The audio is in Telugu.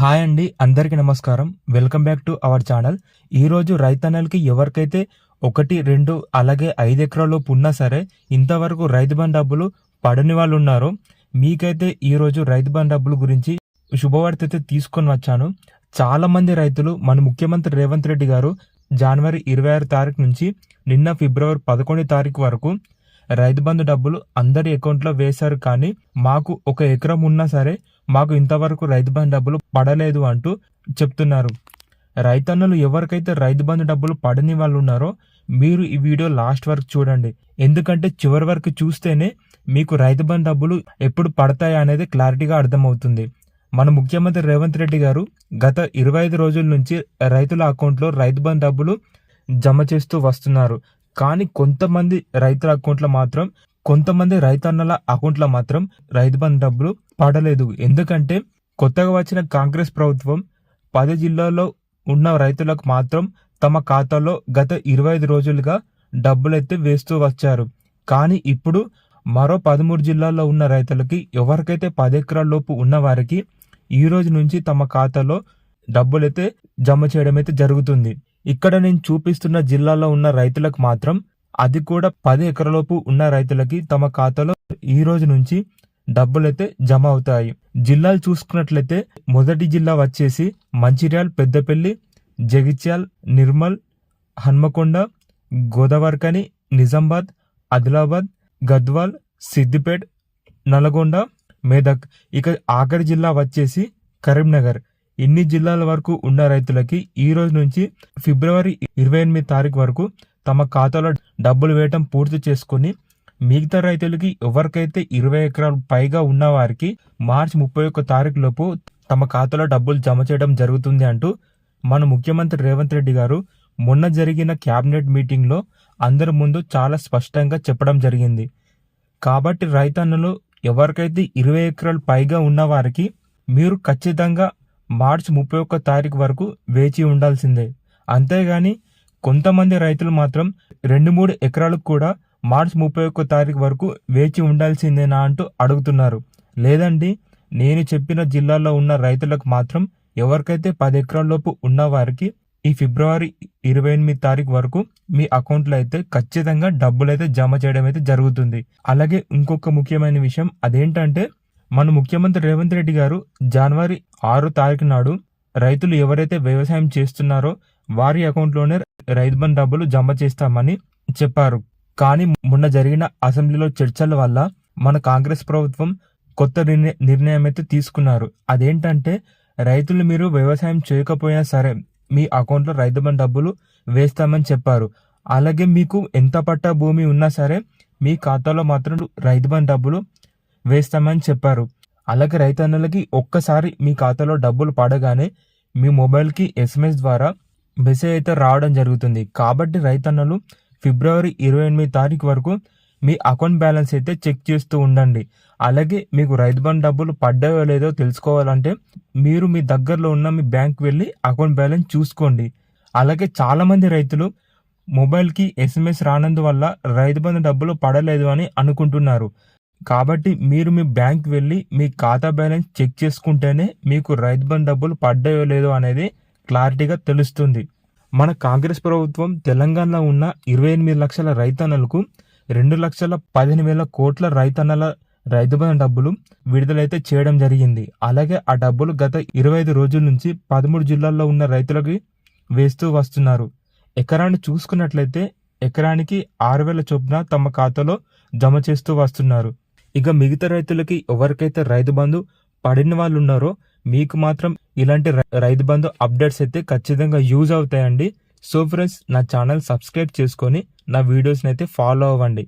హాయ్ అండి అందరికీ నమస్కారం. Welcome back to our channel. ఈరోజు రైతన్నలకి ఎవరికైతే ఒకటి రెండు అలాగే ఐదు ఎకరాలలోపు ఉన్నా సరే ఇంతవరకు రైతు బంధు డబ్బులు పడని వాళ్ళు ఉన్నారో మీకైతే ఈరోజు రైతు బంధు డబ్బుల గురించి శుభవార్త అయితే తీసుకొని వచ్చాను. చాలా మంది రైతులు మన ముఖ్యమంత్రి రేవంత్ రెడ్డి గారు జనవరి ఇరవై ఆరు తారీఖు నుంచి నిన్న ఫిబ్రవరి పదకొండు తారీఖు వరకు రైతు బంధు డబ్బులు అందరి అకౌంట్లో వేశారు కానీ మాకు ఒక ఎకరం ఉన్నా సరే మాకు ఇంతవరకు రైతు బంధు డబ్బులు పడలేదు అంటూ చెప్తున్నారు. రైతన్నులు ఎవరికైతే రైతు బంధు డబ్బులు పడని వాళ్ళు ఉన్నారో మీరు ఈ వీడియో లాస్ట్ వరకు చూడండి. ఎందుకంటే చివరి వరకు చూస్తేనే మీకు రైతు బంధు డబ్బులు ఎప్పుడు పడతాయి అనేది క్లారిటీగా అర్థమవుతుంది. మన ముఖ్యమంత్రి రేవంత్ రెడ్డి గారు గత ఇరవై ఐదు రోజుల నుంచి రైతుల అకౌంట్లో రైతు బంధు డబ్బులు జమ చేస్తూ వస్తున్నారు. కానీ కొంతమంది రైతుల అకౌంట్లో మాత్రం కొంతమంది రైతన్నల అకౌంట్లో మాత్రం రైతు బంధు డబ్బులు పడలేదు. ఎందుకంటే కొత్తగా వచ్చిన కాంగ్రెస్ ప్రభుత్వం పది జిల్లాల్లో ఉన్న రైతులకు మాత్రం తమ ఖాతాలో గత ఇరవై ఐదు రోజులుగా డబ్బులైతే వేస్తూ వచ్చారు. కానీ ఇప్పుడు మరో పదమూడు జిల్లాల్లో ఉన్న రైతులకి ఎవరికైతే పది ఎకరాల లోపు ఉన్న వారికి ఈ రోజు నుంచి తమ ఖాతాలో డబ్బులైతే జమ చేయడం అయితే జరుగుతుంది. ఇక్కడ నేను చూపిస్తున్న జిల్లాలో ఉన్న రైతులకు మాత్రం అది కూడా పది ఎకరలోపు ఉన్న రైతులకి తమ ఖాతాలో ఈ రోజు నుంచి డబ్బులైతే జమ అవుతాయి. జిల్లాలు చూసుకున్నట్లయితే మొదటి జిల్లా వచ్చేసి మంచిర్యాల్ పెద్దపల్లి జగిత్యాల్ నిర్మల్ హన్మకొండ గోదావరికని నిజామాబాద్ ఆదిలాబాద్ గద్వాల్ సిద్దిపేట్ నల్గొండ మేదక్. ఇక ఆఖరి జిల్లా వచ్చేసి కరీంనగర్. ఇన్ని జిల్లాల వరకు ఉన్న రైతులకి ఈ రోజు నుంచి ఫిబ్రవరి ఇరవై ఎనిమిది తారీఖు వరకు తమ ఖాతాలో డబ్బులు వేయటం పూర్తి చేసుకుని మిగతా రైతులకి ఎవరికైతే ఇరవై ఎకరాలు పైగా ఉన్న వారికి మార్చి ముప్పై ఒక్క తారీఖు లోపు తమ ఖాతాలో డబ్బులు జమ చేయడం జరుగుతుంది అంటూ మన ముఖ్యమంత్రి రేవంత్ రెడ్డి గారు మొన్న జరిగిన క్యాబినెట్ మీటింగ్లో అందరి ముందు చాలా స్పష్టంగా చెప్పడం జరిగింది. కాబట్టి రైతన్నులు ఎవరికైతే ఇరవై ఎకరాలు పైగా ఉన్న వారికి మీరు ఖచ్చితంగా మార్చి ముప్పై ఒక్క తారీఖు వరకు వేచి ఉండాల్సిందే. అంతేగాని కొంతమంది రైతులు మాత్రం రెండు మూడు ఎకరాలకు కూడా మార్చి ముప్పై ఒక్క తారీఖు వరకు వేచి ఉండాల్సిందేనా అంటూ అడుగుతున్నారు. లేదండి నేను చెప్పిన జిల్లాలో ఉన్న రైతులకు మాత్రం ఎవరికైతే పది ఎకరాల్లోపు ఉన్న వారికి ఈ ఫిబ్రవరి ఇరవై ఎనిమిది తారీఖు వరకు మీ అకౌంట్లో అయితే ఖచ్చితంగా డబ్బులు అయితే జమ చేయడం అయితే జరుగుతుంది. అలాగే ఇంకొక ముఖ్యమైన విషయం అదేంటంటే మన ముఖ్యమంత్రి రేవంత్ రెడ్డి గారు జనవరి ఆరు తారీఖు నాడు రైతులు ఎవరైతే వ్యవసాయం చేస్తున్నారో వారి అకౌంట్లోనే రైతు బంధు డబ్బులు జమ చేస్తామని చెప్పారు. కానీ మొన్న జరిగిన అసెంబ్లీలో చర్చల వల్ల మన కాంగ్రెస్ ప్రభుత్వం కొత్త నిర్ణయం అయితే తీసుకున్నారు. అదేంటంటే రైతులు మీరు వ్యవసాయం చేయకపోయినా సరే మీ అకౌంట్లో రైతు బంధు డబ్బులు వేస్తామని చెప్పారు. అలాగే మీకు ఎంత పట్ట భూమి ఉన్నా సరే మీ ఖాతాలో మాత్రం రైతు బంధు డబ్బులు వేస్తామని చెప్పారు. అలాగే రైతన్నలకి ఒక్కసారి మీ ఖాతాలో డబ్బులు పడగానే మీ మొబైల్కి ఎస్ఎంఎస్ ద్వారా మెసేజ్ అయితే రావడం జరుగుతుంది. కాబట్టి రైతన్నలు ఫిబ్రవరి ఇరవై ఎనిమిది తారీఖు వరకు మీ అకౌంట్ బ్యాలెన్స్ అయితే చెక్ చేస్తూ ఉండండి. అలాగే మీకు రైతు బంధు డబ్బులు పడ్డాయో లేదో తెలుసుకోవాలంటే మీరు మీ దగ్గరలో ఉన్న మీ బ్యాంక్ వెళ్ళి అకౌంట్ బ్యాలెన్స్ చూసుకోండి. అలాగే చాలామంది రైతులు మొబైల్కి ఎస్ఎంఎస్ రానందువల్ల రైతు బంధు డబ్బులు పడలేదు అని అనుకుంటున్నారు. కాబట్టి మీరు మీ బ్యాంక్ వెళ్ళి మీ ఖాతా బ్యాలెన్స్ చెక్ చేసుకుంటేనే మీకు రైతు బంధు డబ్బులు పడ్డాయో లేదో అనేది క్లారిటీగా తెలుస్తుంది. మన కాంగ్రెస్ ప్రభుత్వం తెలంగాణలో ఉన్న ఇరవై ఎనిమిది లక్షల రైతన్నలకు రెండు లక్షల పదిహేను వేల కోట్ల రైతన్నల రైతు బంధు డబ్బులు విడుదలైతే చేయడం జరిగింది. అలాగే ఆ డబ్బులు గత ఇరవై ఐదు రోజుల నుంచి పదమూడు జిల్లాల్లో ఉన్న రైతులకి వేస్తూ వస్తున్నారు. ఎకరాన్ని చూసుకున్నట్లయితే ఎకరానికి ఆరు వేల చొప్పున తమ ఖాతాలో జమ చేస్తూ వస్తున్నారు. ఇక మిగతా రైతులకి ఎవరికైతే రైతు బంధు పడిన వాళ్ళు ఉన్నారో మీకు మాత్రం ఇలాంటి రైతు బంధు అప్డేట్స్ అయితే ఖచ్చితంగా యూజ్ అవుతాయండి. సో ఫ్రెండ్స్ నా ఛానల్ సబ్స్క్రైబ్ చేసుకొని నా వీడియోస్ని అయితే ఫాలో అవ్వండి.